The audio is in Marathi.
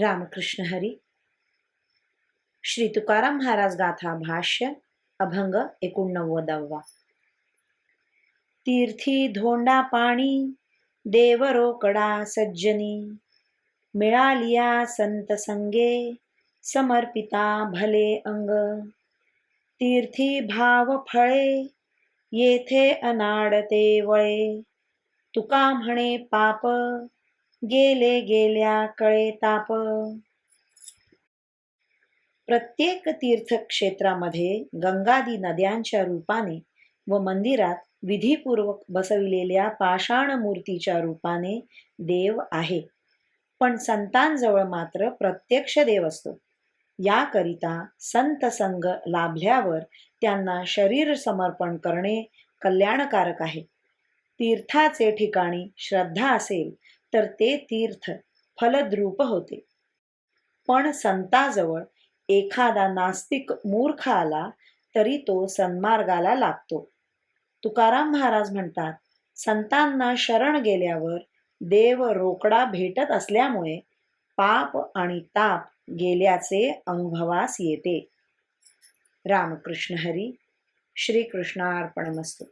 रामकृष्ण हरी। श्री तुकाराम महाराज गाथा भाष्य अभंग एकोणनव्वदावा। तीर्थी धोंडा पाणी देवरोकडा सज्जनी। मिळालिया संत संगे समर्पिता भले अंग। तीर्थी भाव फळे येथे अनाडते वळे। तुका म्हणे पाप गेले गेल्या कळे ताप. प्रत्येक तीर्थक्षेत्रामध्ये गंगादी नद्यांच्या रूपाने व मंदिरात विधीपूर्वक बसविलेल्या पाषाण मूर्तीच्या रूपाने देव आहे. पण संतांजवळ मात्र प्रत्यक्ष देव असतो. याकरिता संत संघ लाभल्यावर त्यांना शरीर समर्पण करणे कल्याणकारक आहे. तीर्थाचे ठिकाणी श्रद्धा असेल तर ते तीर्थ फलद्रूप होते. पण संताजवळ एखादा नास्तिक मूर्ख आला तरी तो सन्मार्गाला लागतो. तुकाराम महाराज म्हणतात संतांना शरण गेल्यावर देव रोकडा भेटत असल्यामुळे पाप आणि ताप गेल्याचे अनुभवास येते. रामकृष्ण हरी श्रीकृष्णार्पणमस्तू.